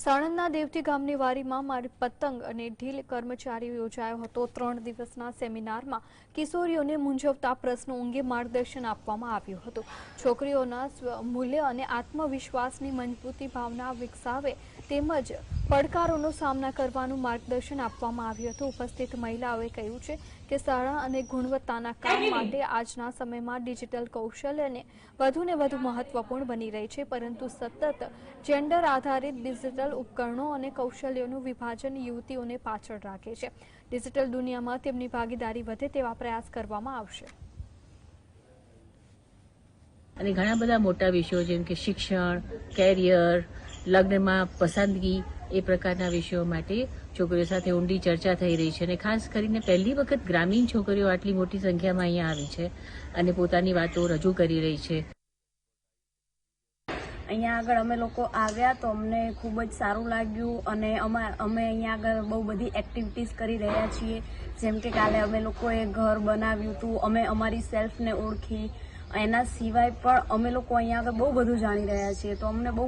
સાણંદના દેવતી ગામની વારીમાં મારી પતંગ અને ઢીલ કર્મચારીઓ યોજાયો હતો. ત્રણ દિવસના સેમિનારમાં કિશોરીઓને મૂંઝવતા પ્રશ્નો અંગે માર્ગદર્શન આપવામાં આવ્યું હતું. છોકરીઓના મૂલ્ય અને આત્મવિશ્વાસની મજબૂતી ભાવના વિકસાવે તેમજ પડકારોનો સામના કરવાનું માર્ગદર્શન આપવામાં આવ્યું હતું. ઉપસ્થિત મહિલાઓએ કહ્યું છે કે સારા અને ગુણવત્તાના કામ માટે આજના સમયમાં ડિજિટલ કૌશલ્યને વધુને વધુ મહત્વપૂર્ણ બની રહી છે, પરંતુ સતત જેન્ડર આધારિત ડિજિટલ ઉપકરણો અને કૌશલ્યોનું વિભાજન યુવતીઓને પાછળ રાખે છે. ડિજિટલ દુનિયામાં તેમની ભાગીદારી વધે તેવા પ્રયાસ કરવામાં આવશે. અને ઘણા બધા મોટા વિષયો જેમ કે શિક્ષણ, કેરિયર, લગ્નમાં પસંદગી એ પ્રકારના વિષયો માટે છોકરીઓ સાથે ઊંડી ચર્ચા થઈ રહી છે અને ખાસ કરીને પહેલી વખત ગ્રામીણ છોકરીઓ આટલી મોટી સંખ્યામાં અહીંયા આવી છે અને પોતાની વાતો રજૂ કરી રહી છે. અહીંયા આગળ અમે લોકો આવ્યા તો અમને ખૂબ જ સારું લાગ્યું અને અમા- અમે અહીંયા આગળ બહુ બધી એક્ટિવિટીઝ કરી રહ્યા છીએ. જેમ કે કાલે અમે લોકોએ ઘર બનાવ્યું હતું, અમે અમારી સેલ્ફને ઓળખી. એના સિવાય પણ અમે લોકો અહીંયા આગળ બહુ બધું જાણી રહ્યા છીએ. તો અમને બહુ